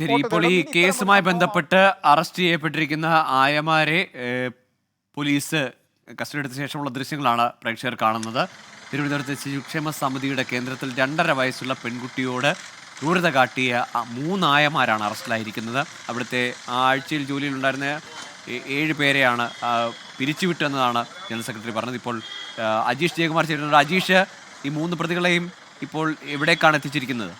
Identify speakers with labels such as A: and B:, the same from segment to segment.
A: ശരി ഇപ്പോൾ ഈ കേസുമായി ബന്ധപ്പെട്ട് അറസ്റ്റ് ചെയ്യപ്പെട്ടിരിക്കുന്ന ആയമാരെ പോലീസ് കസ്റ്റഡി എടുത്ത ശേഷമുള്ള ദൃശ്യങ്ങളാണ് പ്രേക്ഷകർ കാണുന്നത്. തിരുവനന്തപുരത്തെ ശിശുക്ഷേമ സമിതിയുടെ കേന്ദ്രത്തിൽ രണ്ടര വയസ്സുള്ള പെൺകുട്ടിയോട് ക്രൂരത കാട്ടിയ മൂന്നായമാരാണ് അറസ്റ്റിലായിരിക്കുന്നത്. അവിടുത്തെ ആ ആഴ്ചയിൽ ജോലിയിലുണ്ടായിരുന്ന ഉണ്ടായിരുന്ന ഏഴ് പേരെയാണ് പിരിച്ചുവിട്ടെന്നതാണ് ജനറൽ സെക്രട്ടറി പറഞ്ഞത്. ഇപ്പോൾ അജീഷ് ജയകുമാർ ചേരുന്നുണ്ട്. അജീഷ് ഈ മൂന്ന് പ്രതികളെയും ഇപ്പോൾ എവിടേക്കാണ് എത്തിച്ചിരിക്കുന്നത്?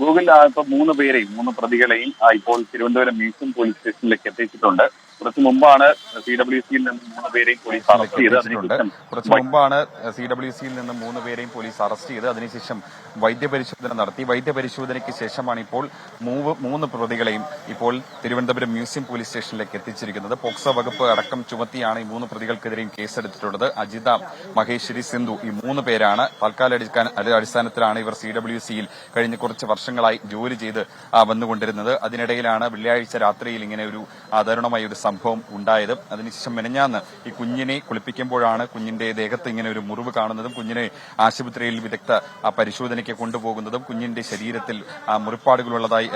B: ഗൂഗിൾ ഇപ്പൊ മൂന്ന് പേരെയും മൂന്ന് പ്രതികളെയും ഇപ്പോൾ തിരുവനന്തപുരം മ്യൂസിയം പോലീസ് സ്റ്റേഷനിലേക്ക് എത്തിച്ചിട്ടുണ്ട്. കുറച്ച് മുമ്പാണ് സി ഡബ്ല്യു സിയിൽ നിന്ന് മൂന്ന് പേരെയും പോലീസ് അറസ്റ്റ് ചെയ്ത്. അതിനുശേഷം
C: കുറച്ച് മുമ്പാണ് സി ഡബ്ല്യു സിയിൽ നിന്ന് മൂന്ന് പേരെയും പോലീസ് അറസ്റ്റ് ചെയ്ത് അതിനുശേഷം വൈദ്യപരിശോധന നടത്തി. വൈദ്യപരിശോധനയ്ക്ക് ശേഷമാണ് ഇപ്പോൾ മൂവ് മൂന്ന് പ്രതികളെയും ഇപ്പോൾ തിരുവനന്തപുരം മ്യൂസിയം പോലീസ് സ്റ്റേഷനിലേക്ക് എത്തിച്ചിരിക്കുന്നത്. പോക്സോ വകുപ്പ് അടക്കം ചുമത്തിയാണ് ഈ മൂന്ന് പ്രതികൾക്കെതിരെയും കേസെടുത്തിട്ടുള്ളത്. അജിത മഹേശ്വരി സിന്ധു ഈ മൂന്ന് പേരാണ് തൽക്കാലം അടിസ്ഥാന- അടി- അടിസ്ഥാനത്തിലാണ് ഇവർ സി ഡബ്ല്യു സിയിൽ കഴിഞ്ഞ കുറച്ച് വർഷങ്ങളായി ജോലി ചെയ്ത് വന്നുകൊണ്ടിരുന്നത്. അതിനിടയിലാണ് വെള്ളിയാഴ്ച രാത്രിയിൽ ഇങ്ങനെ ഒരു ആദരണമായ ഒരു സംഭവം ഉണ്ടായത്. അതിനുശേഷം മെനഞ്ഞാന്ന് ഈ കുഞ്ഞിനെ കുളിപ്പിക്കുമ്പോഴാണ് കുഞ്ഞിന്റെ ദേഹത്ത് ഇങ്ങനെ ഒരു മുറിവ് കാണുന്നതും കുഞ്ഞിനെ ആശുപത്രിയിൽ വിദഗ്ധ പരിശോധനയ്ക്ക് കൊണ്ടുപോകുന്നതും കുഞ്ഞിന്റെ ശരീരത്തിൽ മുറിപ്പാടുകളുള്ളതായി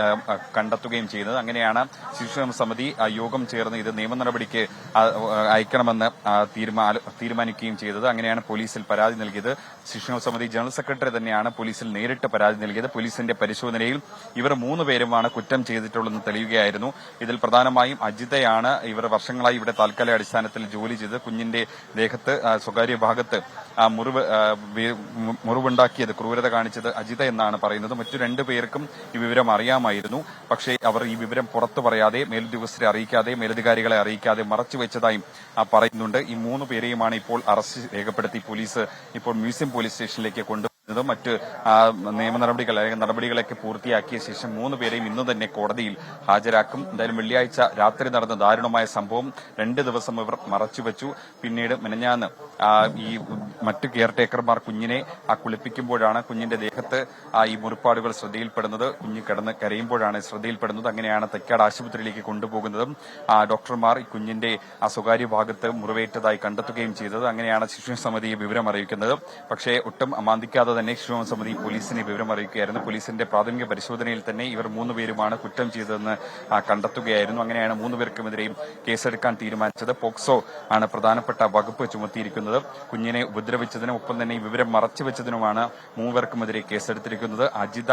C: കണ്ടെത്തുകയും ചെയ്യുന്നത്. അങ്ങനെയാണ് ശിശുക്ഷേമ സമിതി യോഗം ചേർന്ന് ഇത് നിയമ നടപടിക്ക് അയക്കണമെന്ന് തീരുമാനിക്കുകയും ചെയ്തത്. അങ്ങനെയാണ് പോലീസിൽ പരാതി നൽകിയത്. ശിക്ഷണ സമിതി ജനറൽ സെക്രട്ടറി തന്നെയാണ് പോലീസിൽ നേരിട്ട് പരാതി നൽകിയത്. പോലീസിന്റെ പരിശോധനയിൽ ഇവർ മൂന്ന് പേരുമാണ് കുറ്റം ചെയ്തിട്ടുള്ളതെന്ന് തെളിയുകയായിരുന്നു. ഇതിൽ പ്രധാനമായും അജിതയാണ് ഇവർ വർഷങ്ങളായി ഇവിടെ താൽക്കാലിക അടിസ്ഥാനത്തിൽ ജോലി ചെയ്ത് കുഞ്ഞിന്റെ ദേഹത്ത് സ്വകാര്യ ഭാഗത്ത് മുറിവ് മുറിവുണ്ടാക്കിയത് ക്രൂരത കാണിച്ചത് അജിത എന്നാണ് പറയുന്നത്. മറ്റു രണ്ടു പേർക്കും ഈ വിവരം അറിയാമായിരുന്നു. പക്ഷേ അവർ ഈ വിവരം പുറത്തു പറയാതെ മേലുദ്യോഗസ്ഥരെ അറിയിക്കാതെ മേലധികാരികളെ അറിയിക്കാതെ മറച്ചുവെച്ചതായും ആ, പറയുന്നുണ്ട്. ഈ മൂന്ന് പേരെയുമാണ് ഇപ്പോൾ അറസ്റ്റ് രേഖപ്പെടുത്തി പോലീസ് ഇപ്പോൾ മ്യൂസിയം പോലീസ് സ്റ്റേഷനിലേക്ക് കൊണ്ടു മറ്റ് നിയമ നടപടികൾ അല്ലെങ്കിൽ നടപടികളൊക്കെ പൂർത്തിയാക്കിയ ശേഷം മൂന്ന് പേരെയും ഇന്ന് തന്നെ കോടതിയിൽ ഹാജരാക്കും. എന്തായാലും വെള്ളിയാഴ്ച രാത്രി നടന്ന ദാരുണമായ സംഭവം രണ്ട് ദിവസം ഇവർ മറച്ചുവെച്ചു. പിന്നീട് മിനഞ്ഞാന്ന് ഈ മറ്റു കെയർ ടേക്കർമാർ കുഞ്ഞിനെ ആ കുളിപ്പിക്കുമ്പോഴാണ് കുഞ്ഞിന്റെ ദേഹത്ത് ഈ മുറിപ്പാടുകൾ ശ്രദ്ധയിൽപ്പെടുന്നത്. കുഞ്ഞ് കിടന്ന് കരയുമ്പോഴാണ് ശ്രദ്ധയിൽപ്പെടുന്നത്. അങ്ങനെയാണ് തെക്കാട് ആശുപത്രിയിലേക്ക് കൊണ്ടുപോകുന്നതും ഡോക്ടർമാർ ഈ കുഞ്ഞിന്റെ ആ സ്വകാര്യ ഭാഗത്ത് മുറിവേറ്റതായി കണ്ടെത്തുകയും ചെയ്തത്. അങ്ങനെയാണ് ശിശു സമിതി വിവരം അറിയിക്കുന്നത്. പക്ഷേ ഒട്ടും അമാന്തിക്കാതെ തന്നെ ശിശു സമിതി പോലീസിനെ വിവരം അറിയിക്കുകയായിരുന്നു. പോലീസിന്റെ പ്രാഥമിക പരിശോധനയിൽ തന്നെ ഇവർ മൂന്ന് പേരുമാണ് കുറ്റം ചെയ്തതെന്ന് കണ്ടെത്തുകയായിരുന്നു. അങ്ങനെയാണ് മൂന്ന് പേർക്കുമെതിരെയും കേസെടുക്കാൻ തീരുമാനിച്ചത്. പോക്സോ ആണ് പ്രധാനപ്പെട്ട വകുപ്പ് ചുമത്തിയിരിക്കുന്നത്. കുഞ്ഞിനെ ഉപദ്രവിച്ചതിനും ഒപ്പം തന്നെ ഈ വിവരം മറച്ചുവെച്ചതിനുമാണ് മൂവർക്കുമെതിരെ കേസെടുത്തിരിക്കുന്നത്. അജിത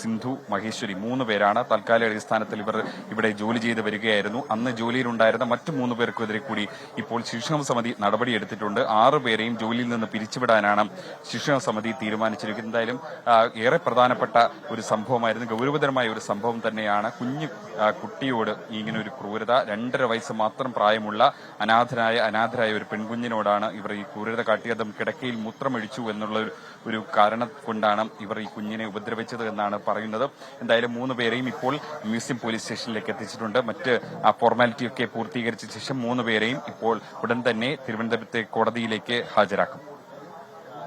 C: സിന്ധു മഹേശ്വരി മൂന്ന് പേരാണ്. താൽക്കാലിക അടിസ്ഥാനത്തിൽ ഇവർ ഇവിടെ ജോലി ചെയ്ത് വരികയായിരുന്നു. അന്ന് ജോലിയിലുണ്ടായിരുന്ന മറ്റ് മൂന്ന് പേർക്കെതിരെ കൂടി ഇപ്പോൾ ശിക്ഷണ സമിതി നടപടിയെടുത്തിട്ടുണ്ട് ആറ് പേരെയും ജോലിയിൽ നിന്ന് പിരിച്ചുവിടാനാണ് ശിക്ഷണ സമിതി തീരുമാനിച്ചിരിക്കുന്നത്. എന്തായാലും ഏറെ പ്രധാനപ്പെട്ട ഒരു സംഭവമായിരുന്നു. ഗൗരവതരമായ ഒരു സംഭവം തന്നെയാണ്. കുഞ്ഞു കുട്ടിയോട് ഇങ്ങനെ ഒരു ക്രൂരത. രണ്ടര വയസ്സ് മാത്രം പ്രായമുള്ള അനാഥനായ അനാഥരായ ഒരു പെൺകുഞ്ഞിനോടാണ് ഇവർ ഈ ക്രൂരത കാട്ടിയതും. കിടക്കയിൽ മൂത്രമൊഴിച്ചു എന്നുള്ള ഒരു- കാരണം കൊണ്ടാണ് ഇവർ ഈ കുഞ്ഞിനെ ഉപദ്രവിച്ചത് എന്നാണ് പറയുന്നത്. എന്തായാലും മൂന്ന് പേരെയും ഇപ്പോൾ മ്യൂസിയം പോലീസ് സ്റ്റേഷനിലേക്ക് എത്തിച്ചിട്ടുണ്ട്. മറ്റ് ആ ഫോർമാലിറ്റിയൊക്കെ പൂർത്തീകരിച്ച ശേഷം മൂന്ന് പേരെയും ഇപ്പോൾ ഉടൻ തന്നെ തിരുവനന്തപുരത്തെ കോടതിയിലേക്ക് ഹാജരാക്കും.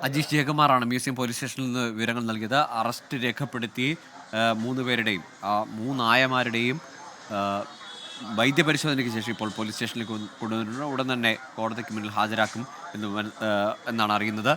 A: അജീഷ് ജയകുമാറാണ് മ്യൂസിയം പോലീസ് സ്റ്റേഷനിൽ നിന്ന് വിവരങ്ങൾ നൽകിയത്. അറസ്റ്റ് രേഖപ്പെടുത്തി മൂന്ന് പേരുടെയും മൂന്നായമാരുടെയും വൈദ്യപരിശോധനയ്ക്ക് ശേഷം ഇപ്പോൾ പോലീസ് സ്റ്റേഷനിലേക്ക് കൊണ്ടുവന്നിട്ടുണ്ട്. ഉടൻ തന്നെ കോടതിക്ക് മുന്നിൽ ഹാജരാക്കും എന്ന് എന്നാണ് അറിയുന്നത്.